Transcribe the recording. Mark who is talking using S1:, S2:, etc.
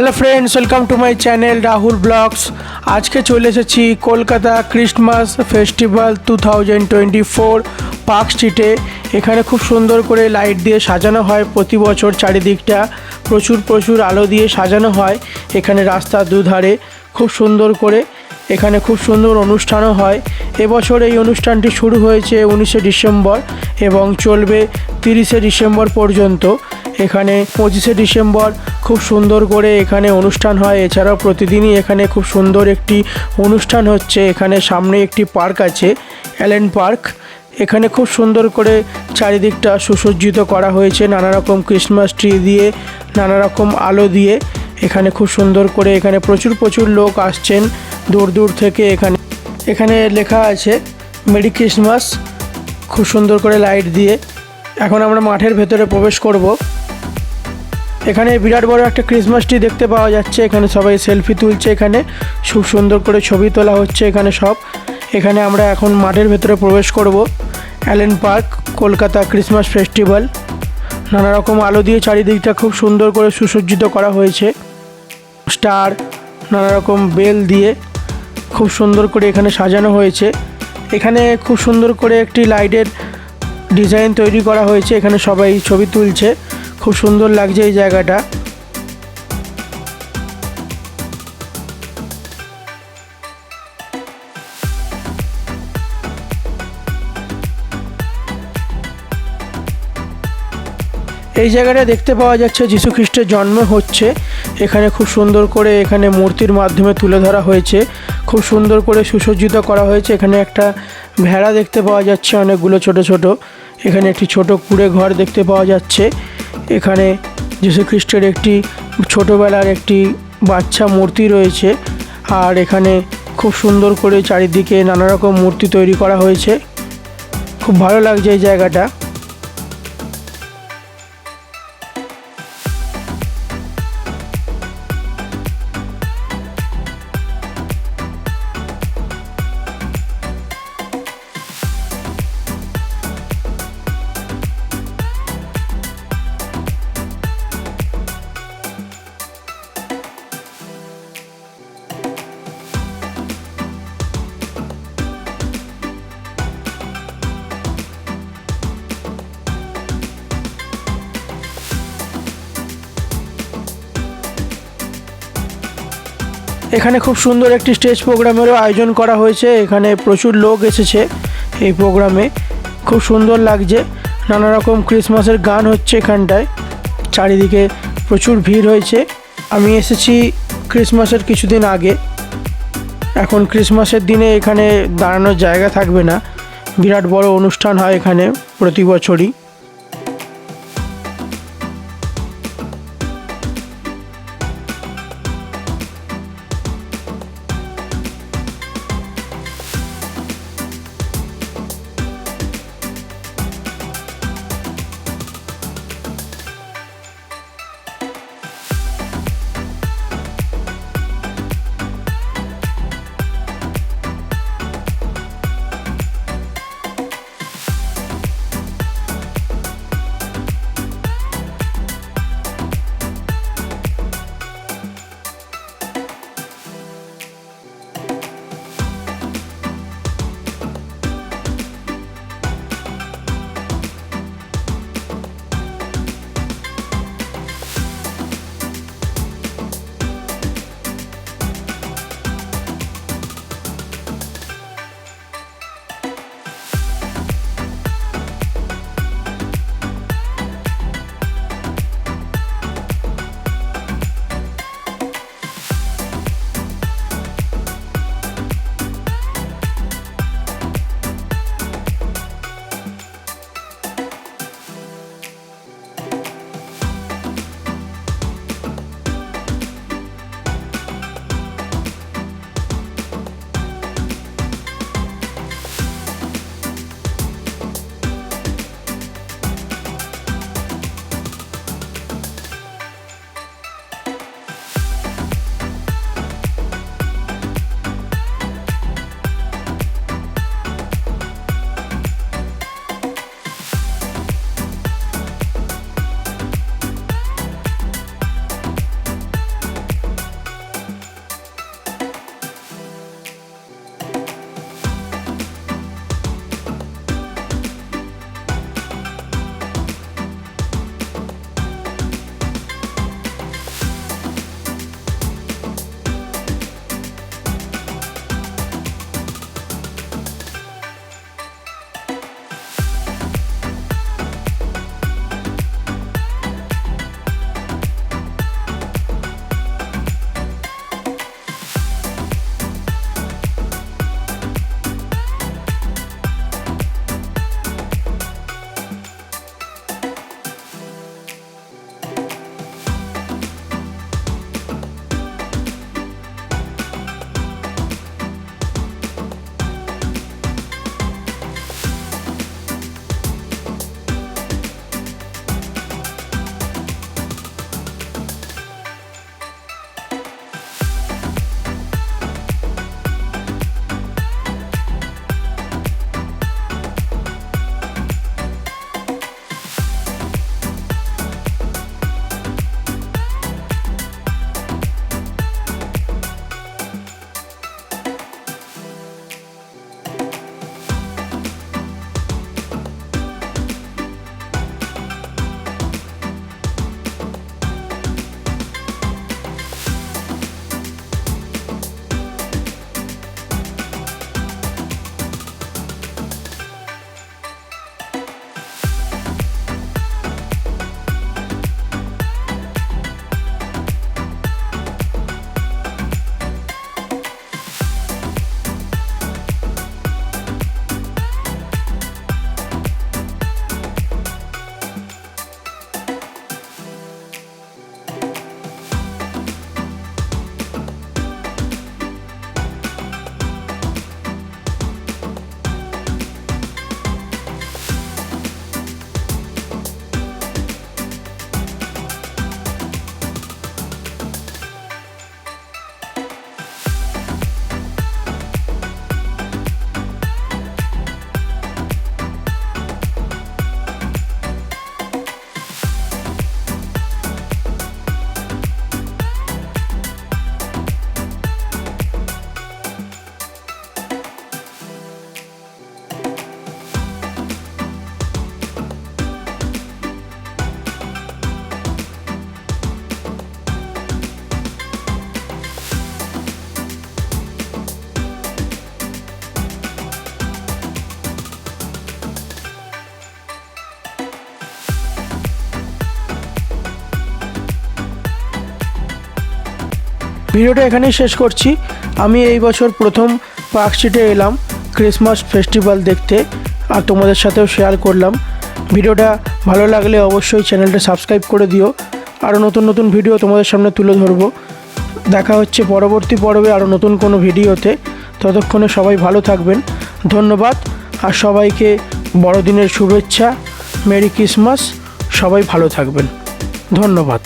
S1: Hello friends welcome to my channel Rahul blogs আজকে চলে এসেছি Kolkata Christmas festival two thousand twenty four park স্ট্রিটে এখানে খুব সুন্দর করে লাইট দিয়ে সাজানো হয় প্রতি বছর চারিদিকটা। প্রচুর প্রচুর আলো দিয়ে সাজানো হয়। এখানে রাস্তার দুধারে খুব সুন্দর করে এখানে খুব সুন্দর অনুষ্ঠানও হয়। এবছর এই অনুষ্ঠানটি শুরু হয়েছে উনিশে ডিসেম্বর এবং চলবে তিরিশে ডিসেম্বর পর্যন্ত। এখানে পঁচিশে ডিসেম্বর খুব সুন্দর করে এখানে অনুষ্ঠান হয়। এছাড়াও প্রতিদিনই এখানে খুব সুন্দর একটি অনুষ্ঠান হচ্ছে। এখানে সামনে একটি পার্ক আছে, অ্যালেন পার্ক। এখানে খুব সুন্দর করে চারিদিকটা সুসজ্জিত করা হয়েছে। নানা রকম ক্রিসমাস ট্রি দিয়ে, নানা রকম আলো দিয়ে। এখানে খুব সুন্দর করে এখানে প্রচুর প্রচুর লোক আসছেন দূর দূর থেকে এখানে। এখানে লেখা আছে, মেরি ক্রিসমাস। খুব সুন্দর করে লাইট দিয়ে। এখন আমরা মাঠের ভেতরে প্রবেশ করব। এখানে বিরাট বড় একটা ক্রিসমাস ট্রি দেখতে পাওয়া যাচ্ছে। এখানে সবাই সেলফি তুলছে এখানে। খুব সুন্দর করে ছবি তোলা হচ্ছে এখানে সব। এখানে আমরা এখন মাঠের ভেতরে প্রবেশ করব। Allen park, Kolkata Christmas festival. নানা রকম আলো দিয়ে চারিদিকটা খুব সুন্দর করে সুসজ্জিত করা হয়েছে। স্টার নানা রকম বেল দিয়ে খুব সুন্দর করে এখানে সাজানো হয়েছে। এখানে খুব সুন্দর করে একটি লাইটের ডিজাইন তৈরি করা হয়েছে। এখানে সবাই ছবি তুলছে। খুব সুন্দর লাগছে এই জায়গাটা। এই জায়গাটা দেখতে পাওয়া যাচ্ছে যীশু খ্রিস্টের জন্ম হচ্ছে। এখানে খুব সুন্দর করে এখানে মূর্তির মাধ্যমে তুলে ধরা হয়েছে। খুব সুন্দর করে সুসজ্জিত করা হয়েছে। এখানে একটা ভেড়া দেখতে পাওয়া যাচ্ছে অনেকগুলো ছোট ছোট। এখানে একটি ছোট কুড়ে ঘর দেখতে পাওয়া যাচ্ছে। এখানে যীশু খ্রিস্টের একটি ছোটোবেলার একটি বাচ্চা মূর্তি রয়েছে। আর এখানে খুব সুন্দর করে চারিদিকে নানা রকম মূর্তি তৈরি করা হয়েছে। খুব ভালো লাগছে এই জায়গাটা। এখানে খুব সুন্দর একটি স্টেজ প্রোগ্রামেরও আয়োজন করা হয়েছে। এখানে প্রচুর লোক এসেছে এই প্রোগ্রামে। খুব সুন্দর লাগছে। নানা রকম ক্রিসমাসের গান হচ্ছে এখানটায়। চারিদিকে প্রচুর ভিড় হয়েছে। আমি এসেছি ক্রিসমাসের কিছুদিন আগে। এখন ক্রিসমাসের দিনে এখানে দাঁড়ানোর জায়গা থাকবে না। বিরাট বড় অনুষ্ঠান হয় এখানে প্রতি বছরই। ভিডিওটা এখানেই শেষ করছি। আমি এই বছর প্রথম পার্ক স্ট্রিটে এলাম, ক্রিসমাস ফেস্টিভ্যাল দেখতে, আর তোমাদের সাথেও শেয়ার করলাম। ভিডিওটা ভালো লাগলে অবশ্যই চ্যানেলটা সাবস্ক্রাইব করে দিও। আরও নতুন নতুন ভিডিও তোমাদের সামনে তুলে ধরবো। দেখা হচ্ছে পরবর্তী পর্বে আরও নতুন কোনো ভিডিওতে। ততক্ষণে সবাই ভালো থাকবেন। ধন্যবাদ, আর সবাইকে বড়দিনের শুভেচ্ছা, মেরি ক্রিসমাস, সবাই ভালো থাকবেন। ধন্যবাদ।